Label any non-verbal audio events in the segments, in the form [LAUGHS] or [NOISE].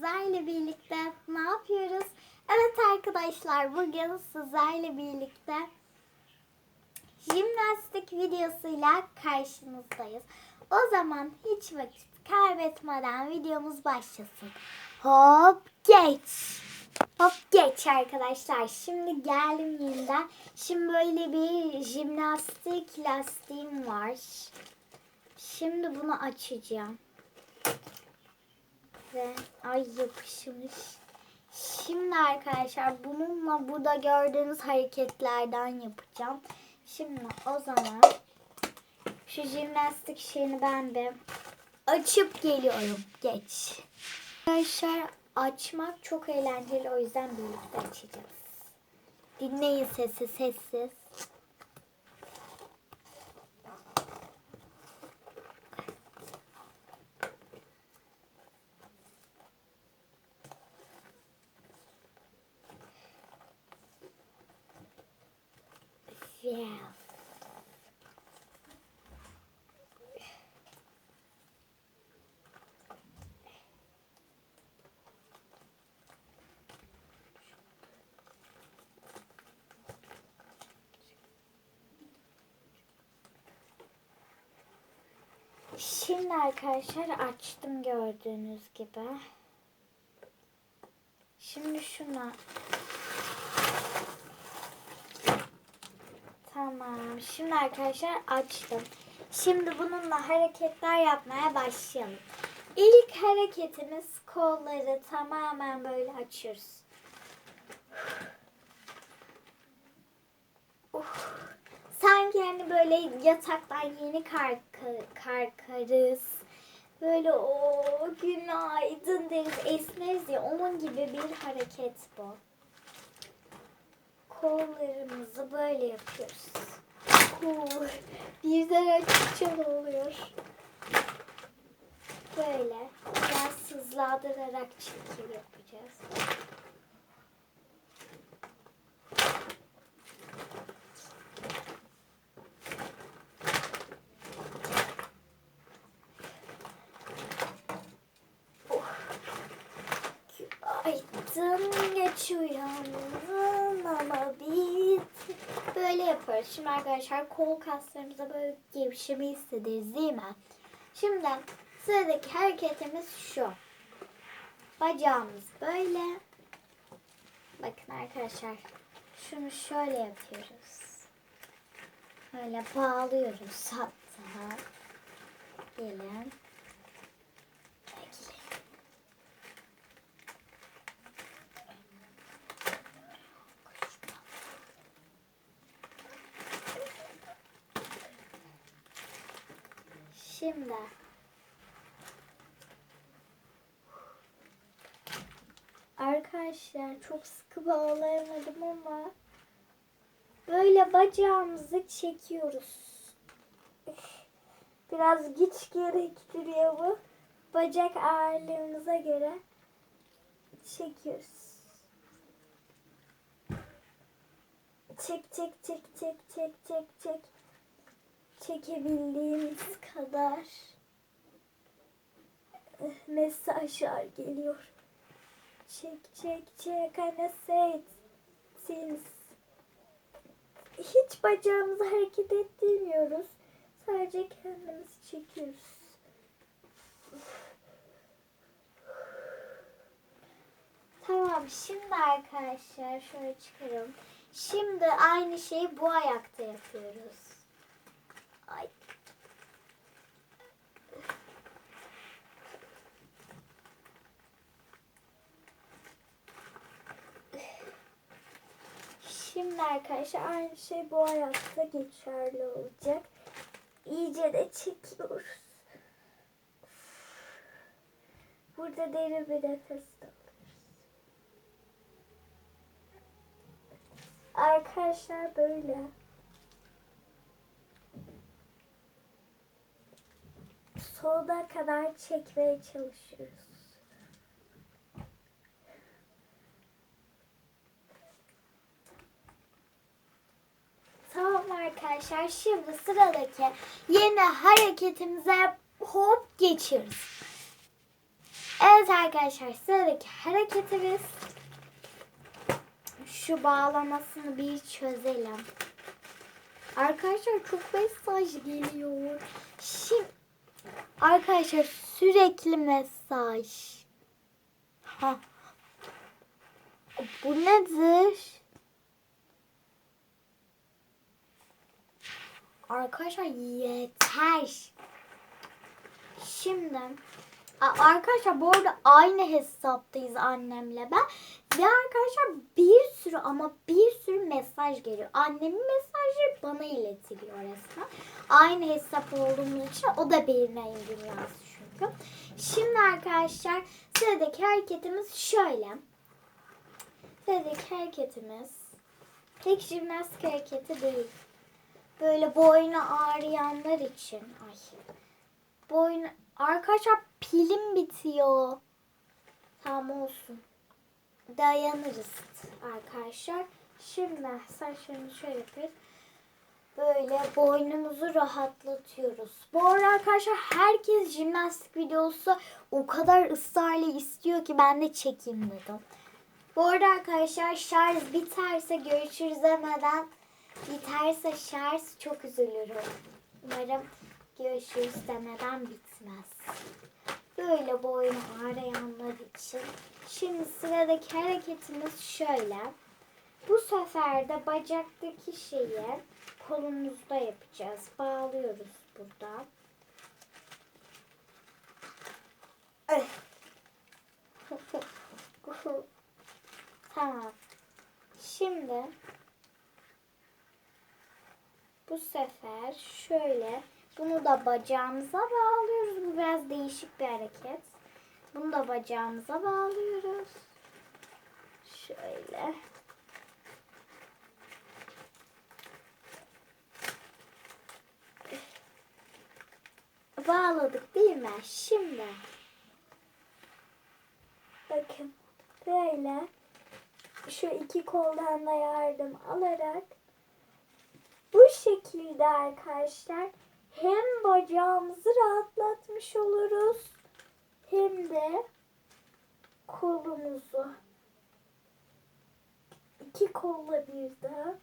sizlerle birlikte ne yapıyoruz? Evet arkadaşlar bugün sizlerle birlikte jimnastik videosuyla karşınızdayız. O zaman hiç vakit kaybetmeden videomuz başlasın. Hop geç. Hop geç arkadaşlar. Şimdi geldim yeniden. Şimdi böyle bir jimnastik lastiğim var. Şimdi bunu açacağım. Ve ay yapışmış. Şimdi arkadaşlar bununla burada gördüğünüz hareketlerden yapacağım. Şimdi o zaman şu jimnastik şeyini ben bir açıp geliyorum. Geç. Arkadaşlar açmak çok eğlenceli o yüzden birlikte açacağız. Dinleyin sesi sessiz. Yeah. Şimdi arkadaşlar açtım gördüğünüz gibi. Şimdi şuna Tamam. Şimdi arkadaşlar açtım. Şimdi bununla hareketler yapmaya başlayalım. İlk hareketimiz kolları tamamen böyle açıyoruz. Uf. Sanki hani böyle yataktan yeni kalk- kalkarız. Böyle o günaydın deriz esneriz ya onun gibi bir hareket bu kollarımızı böyle yapıyoruz. Kol. Birden açıkça oluyor. Böyle biraz hızlandırarak çekim yapacağız. Oh. Günaydın geç uyandın ama bit. Böyle yaparız. Şimdi arkadaşlar kol kaslarımıza böyle gevşeme hissederiz değil mi? Şimdi sıradaki hareketimiz şu. Bacağımız böyle. Bakın arkadaşlar. Şunu şöyle yapıyoruz. Böyle bağlıyoruz hatta. Gelin. Şimdi Arkadaşlar çok sıkı bağlayamadım ama böyle bacağımızı çekiyoruz. Biraz güç gerektiriyor bu. Bacak ağırlığımıza göre çekiyoruz. Çek çek çek çek çek çek çek çekebildiğimiz kadar eh, mesajlar geliyor. Çek çek çek anne. Siz hiç bacağımızı hareket ettirmiyoruz. Sadece kendimizi çekiyoruz. Tamam şimdi arkadaşlar şöyle çıkaralım. Şimdi aynı şeyi bu ayakta yapıyoruz. Ay. Arkadaşlar aynı şey bu ayakta geçerli olacak. İyice de çekiyoruz. Burada derin bir nefes alıyoruz. Arkadaşlar böyle. Sonuna kadar çekmeye çalışıyoruz. Tamam arkadaşlar şimdi sıradaki yeni hareketimize hop geçiyoruz. Evet arkadaşlar sıradaki hareketimiz şu bağlamasını bir çözelim. Arkadaşlar çok mesaj geliyor. Şimdi arkadaşlar sürekli mesaj. Ha. Bu nedir? Arkadaşlar yeter. Şimdi arkadaşlar bu arada aynı hesaptayız annemle ben. Ve arkadaşlar bir sürü ama bir sürü mesaj geliyor. Annemin mesajları bana iletiliyor resmen. Aynı hesap olduğumuz için o da bir neyim dünyası çünkü. Şimdi arkadaşlar sıradaki hareketimiz şöyle. Sıradaki hareketimiz tek jimnastik hareketi değil. Böyle boynu ağrıyanlar için. Ay. Boynu arkadaşlar pilim bitiyor. Tamam olsun. Dayanırız arkadaşlar. Şimdi saçlarını şöyle yapıyoruz. Böyle boynumuzu rahatlatıyoruz. Bu arada arkadaşlar herkes jimnastik videosu o kadar ısrarla istiyor ki ben de çekeyim dedim. Bu arada arkadaşlar şarj biterse görüşürüz demeden biterse şarj çok üzülürüm. Umarım görüşürüz demeden bitmez. Böyle boynu ağrıyanlar için. Şimdi sıradaki hareketimiz şöyle. Bu sefer de bacaktaki şeyi kolumuzda yapacağız. Bağlıyoruz burada. [LAUGHS] Tamam. Şimdi bu sefer şöyle bunu da bacağımıza bağlıyoruz. Bu biraz değişik bir hareket. Bunu da bacağımıza bağlıyoruz. Şöyle. Bağladık değil mi? Şimdi bakın böyle şu iki koldan da yardım alarak şekilde arkadaşlar. Hem bacağımızı rahatlatmış oluruz hem de kolumuzu. İki kolla birden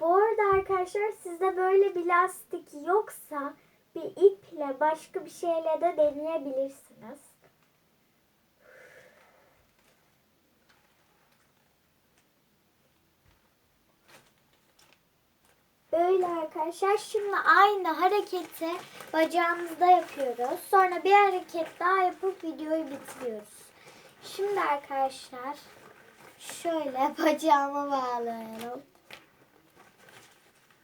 Bu arada arkadaşlar sizde böyle bir lastik yoksa bir iple başka bir şeyle de deneyebilirsiniz. Böyle arkadaşlar. Şimdi aynı hareketi bacağımızda yapıyoruz. Sonra bir hareket daha yapıp videoyu bitiriyoruz. Şimdi arkadaşlar şöyle [LAUGHS] bacağıma bağlayalım.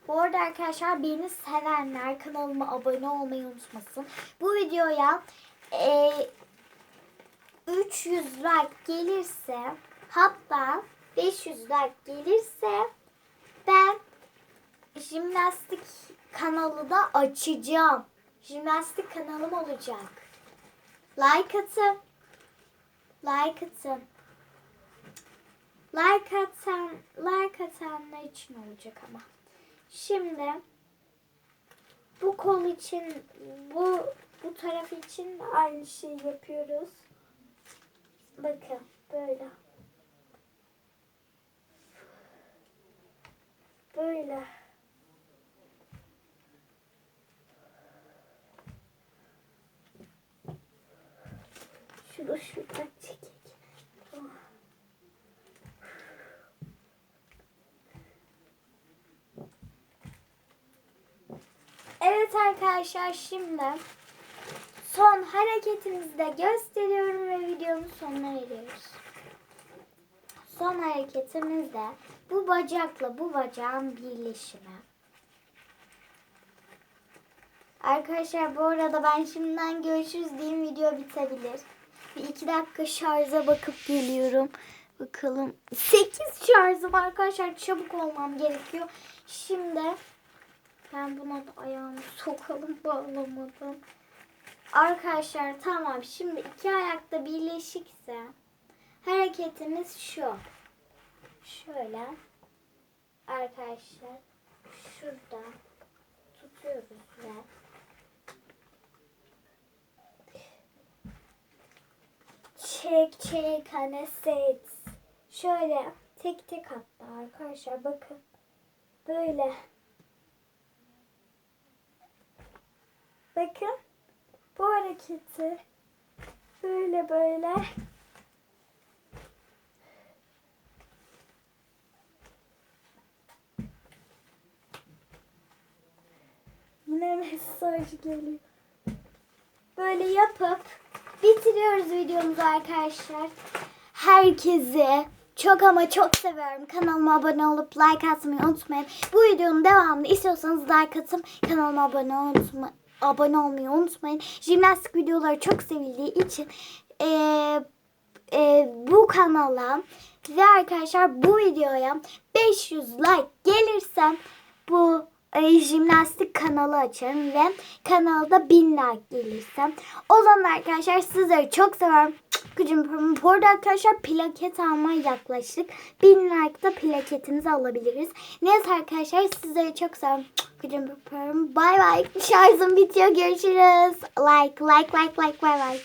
Bu arada arkadaşlar beni sevenler kanalıma abone olmayı unutmasın. Bu videoya e, 300 like gelirse hatta 500 like gelirse ben jimnastik kanalı da açacağım. Jimnastik kanalım olacak. Like atın. Like atın. Like atan, like atanlar için olacak ama. Şimdi bu kol için bu bu taraf için aynı şeyi yapıyoruz. Bakın. Böyle. Şunu şuradan çekek. Oh. Evet arkadaşlar şimdi son hareketimizi de gösteriyorum ve videonun sonuna veriyoruz. Son hareketimiz de bu bacakla bu bacağın birleşimi. Arkadaşlar bu arada ben şimdiden görüşürüz diyeyim video bitebilir. Bir iki dakika şarja bakıp geliyorum. Bakalım. 8 şarjım arkadaşlar çabuk olmam gerekiyor. Şimdi ben buna da ayağımı sokalım bağlamadan. Arkadaşlar tamam şimdi iki ayakta birleşikse hareketimiz şu. Şöyle arkadaşlar şurada tutuyoruz ve çek çek hani set. Şöyle tek tek hatta arkadaşlar bakın. Böyle. Bakın. Bu hareketi böyle böyle Yine mesaj geliyor. Böyle yapıp bitiriyoruz videomuzu arkadaşlar. Herkese çok ama çok seviyorum. Kanalıma abone olup like atmayı unutmayın. Bu videonun devamını istiyorsanız like atıp kanalıma abone, unutma, abone olmayı unutmayın. Jimnastik videoları çok sevildiği için eee, eee, bu kanala ve arkadaşlar bu videoya 500 like gelirse bu e, jimnastik kanalı açarım ve kanalda 1000 like gelirse. O zaman arkadaşlar sizleri çok seviyorum. Gücüm. Bu arada arkadaşlar plaket almaya yaklaştık. 1000 like'da plaketimizi alabiliriz. Neyse arkadaşlar sizleri çok seviyorum. Gücüm. Bay bay. Şarjım bitiyor. Görüşürüz. Like like like like bay bay.